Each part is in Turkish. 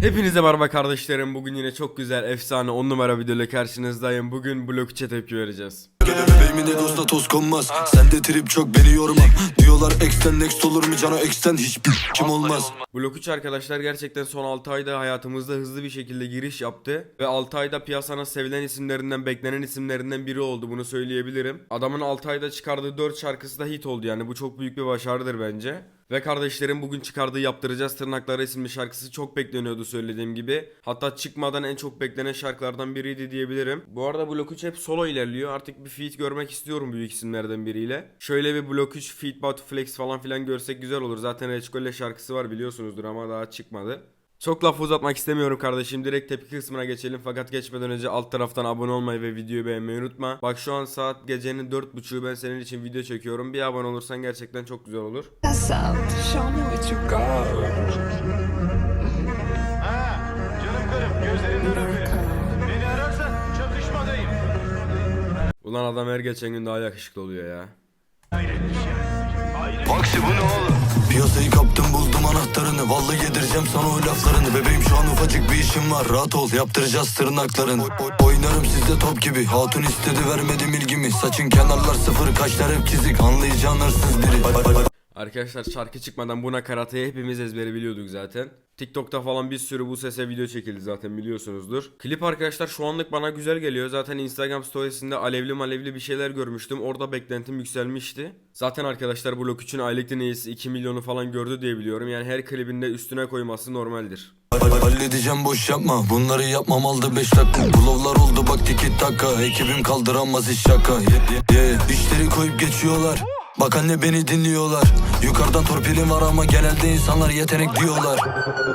Hepinize merhaba kardeşlerim. Bugün yine çok güzel, efsane 10 numara videoyla karşınızdayım. Bugün blok 3'e tepki vereceğiz. Bebeğimin egosuna toz konmaz Sende trip çok beni yorma Diyorlar ex'ten next olur mu cana ex'ten hiçbir kim olmaz Blok 3 arkadaşlar gerçekten son 6 ayda hayatımızda hızlı bir şekilde giriş yaptı. Ve 6 ayda piyasanın sevilen isimlerinden, beklenen isimlerinden biri oldu. Bunu söyleyebilirim. Adamın 6 ayda çıkardığı 4 şarkısı da hit oldu yani. Bu çok büyük bir başarıdır bence. Ve kardeşlerim bugün çıkardığı Yaptıracağız Tırnakları isimli şarkısı çok bekleniyordu söylediğim gibi. Hatta çıkmadan en çok beklenen şarkılardan biriydi diyebilirim. Bu arada Blok 3 hep solo ilerliyor. Artık bir feat görmek istiyorum büyük isimlerden biriyle. Şöyle bir Blok 3 feat Batu Flex falan filan görsek güzel olur. Zaten Reçkol'le şarkısı var biliyorsunuzdur ama daha çıkmadı. Çok laf uzatmak istemiyorum kardeşim. Direkt tepki kısmına geçelim. Fakat geçmeden önce alt taraftan abone olmayı ve videoyu beğenmeyi unutma. Bak şu an saat gecenin 4.30'u ben senin için video çekiyorum. Bir abone olursan gerçekten çok güzel olur. Ha, canım karım. Beni ararsan çatışmadayım. Ulan adam her geçen gün daha yakışıklı oluyor ya. Baksi bu ne oğlum? Piyasayı kaptım buldum anahtarını. Vallahi yedireceğim sana o laflarını. Bebeğim şu an ufacık bir işim var. Rahat ol yaptıracağız tırnaklarını. Oy- oy- Oynarım sizde top gibi. Hatun istedi vermedim ilgimi. Saçın kenarlar sıfır kaşlar hep çizik. Anlayacağın hırsız biri. Arkadaşlar şarkı çıkmadan bu nakaratı hepimiz ezbere biliyorduk zaten. TikTok'ta falan bir sürü bu sese video çekildi zaten biliyorsunuzdur. Klip arkadaşlar şu anlık bana güzel geliyor. Zaten Instagram storiesinde alevli malevli bir şeyler görmüştüm. Orada beklentim yükselmişti. Zaten arkadaşlar Blok 3'ün aylık dinleyicisi 2 milyonu falan gördü diye biliyorum. Yani her klibinde üstüne koyması normaldir. Halledeceğim boş yapma Bunları yapmam aldı 5 dakika Bulovlar oldu bak tiki taka Ekibim kaldıramaz hiç şaka ye, ye, ye. İşleri koyup geçiyorlar Bak anne beni dinliyorlar. Yukarıdan torpilim var ama genelde insanlar yetenek diyorlar.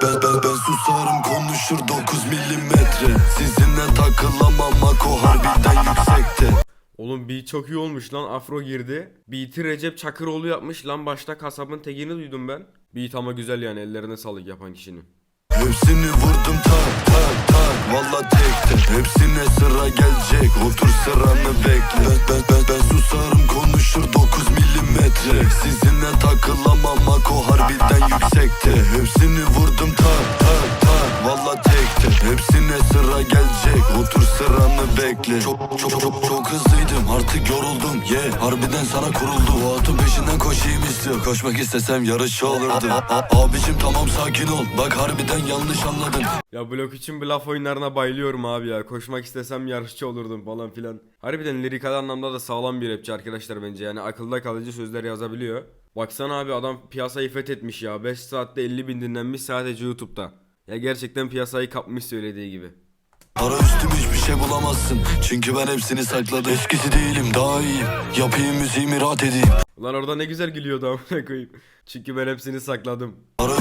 Ben ben ben susarım konuşur 9 milimetre. Sizinle takılamam Mako harbiden yüksekte. Oğlum beat çok iyi olmuş lan Afro girdi. Beat'i Recep Çakıroğlu yapmış lan başta kasabın tekini duydum ben. Beat ama güzel yani ellerine sağlık yapan kişinin. Hepsini vurdum tak tak tak. Valla tekte Hepsine sıra gelecek. Otur sıranı bekle. Ben ben ben, milimetre Sizinle takılamam Mako harbiden yüksekte. Hepsini vurdum tak tak tak Valla tekte. Hepsine sıra gelecek. Otur sıranı bekle. Çok artık yoruldum Ye harbiden sana kuruldu O atın peşinden koşayım istiyor Koşmak istesem yarışçı olurdu Abicim tamam sakin ol Bak harbiden yanlış anladın Ya blok için bu laf oyunlarına bayılıyorum abi ya. Koşmak istesem yarışçı olurdum falan filan. Harbiden lirikal anlamda da sağlam bir rapçi arkadaşlar bence. Yani akılda kalıcı sözler yazabiliyor. Baksana abi adam piyasayı fethetmiş ya. 5 saatte 50 bin dinlenmiş sadece YouTube'da. Ya gerçekten piyasayı kapmış söylediği gibi. Para üstüm hiçbir şey bulamazsın Çünkü ben hepsini sakladım Eskisi değilim daha iyiyim Yapayım müziğimi rahat edeyim Ulan orada ne güzel gülüyordu amına koyayım. Çünkü ben hepsini sakladım. Para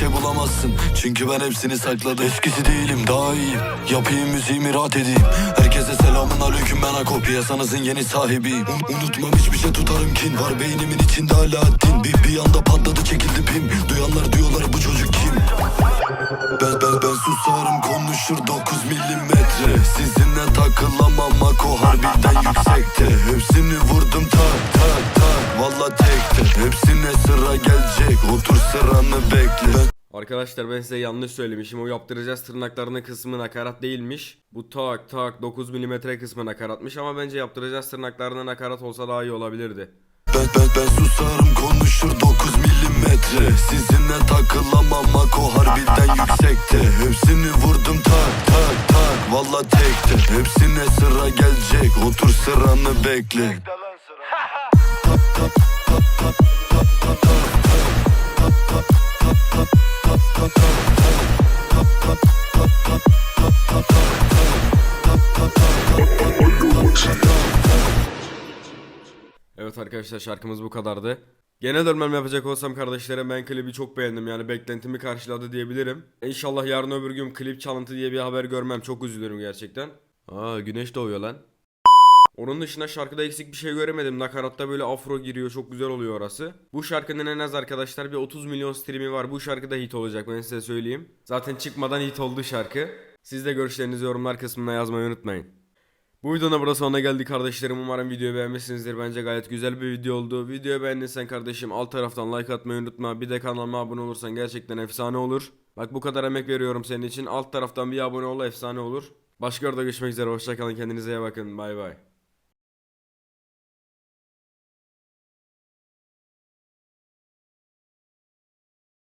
şey bulamazsın. Çünkü ben hepsini sakladım. Eskisi değilim daha iyiyim. Yapayım müziğimi rahat edeyim. Herkese selamun aleyküm ben Ako Piyasanızın yeni sahibiyim. Un- Unutmam hiçbir şey tutarım kin. Var beynimin içinde Alaaddin Bir, bir anda patladı çekildi pim. Duyanlar diyorlar bu çocuk kim? Ben ben ben susarım konuşur 9 milimetre. Sizinle takılamam Mako harbiden yüksekte. Hepsini vurdum tak tak tak Valla tekte Hepsine sıra gelecek. Otur sıranı bekle. Ben Arkadaşlar ben size yanlış söylemişim. O yaptıracağız tırnaklarının kısmı nakarat değilmiş. Bu tak tak 9 mm kısmı nakaratmış ama bence yaptıracağız tırnaklarına nakarat olsa daha iyi olabilirdi. Ben ben ben susarım konuşur 9 milimetre Sizinle takılamam Mako harbiden yüksekte Hepsini vurdum tak tak tak Valla tekte Hepsine sıra gelecek Otur sıranı bekle Dalan sıra. Evet arkadaşlar şarkımız bu kadardı. Genel örmem yapacak olsam kardeşlerim ben klibi çok beğendim yani beklentimi karşıladı diyebilirim. İnşallah yarın öbür gün klip çalıntı diye bir haber görmem çok üzülürüm gerçekten. Aa güneş doğuyor lan. Onun dışında şarkıda eksik bir şey göremedim. Nakaratta böyle afro giriyor. Çok güzel oluyor orası. Bu şarkının en az arkadaşlar bir 30 milyon streami var. Bu şarkı da hit olacak ben size söyleyeyim. Zaten çıkmadan hit oldu şarkı. Siz de görüşlerinizi yorumlar kısmına yazmayı unutmayın. Bu videonun burada sonuna geldik kardeşlerim. Umarım videoyu beğenmişsinizdir. Bence gayet güzel bir video oldu. Videoyu beğendiysen kardeşim alt taraftan like atmayı unutma. Bir de kanalıma abone olursan gerçekten efsane olur. Bak bu kadar emek veriyorum senin için. Alt taraftan bir abone ol efsane olur. Başka orada görüşmek üzere. Hoşçakalın. Kendinize iyi bakın. Bay bay.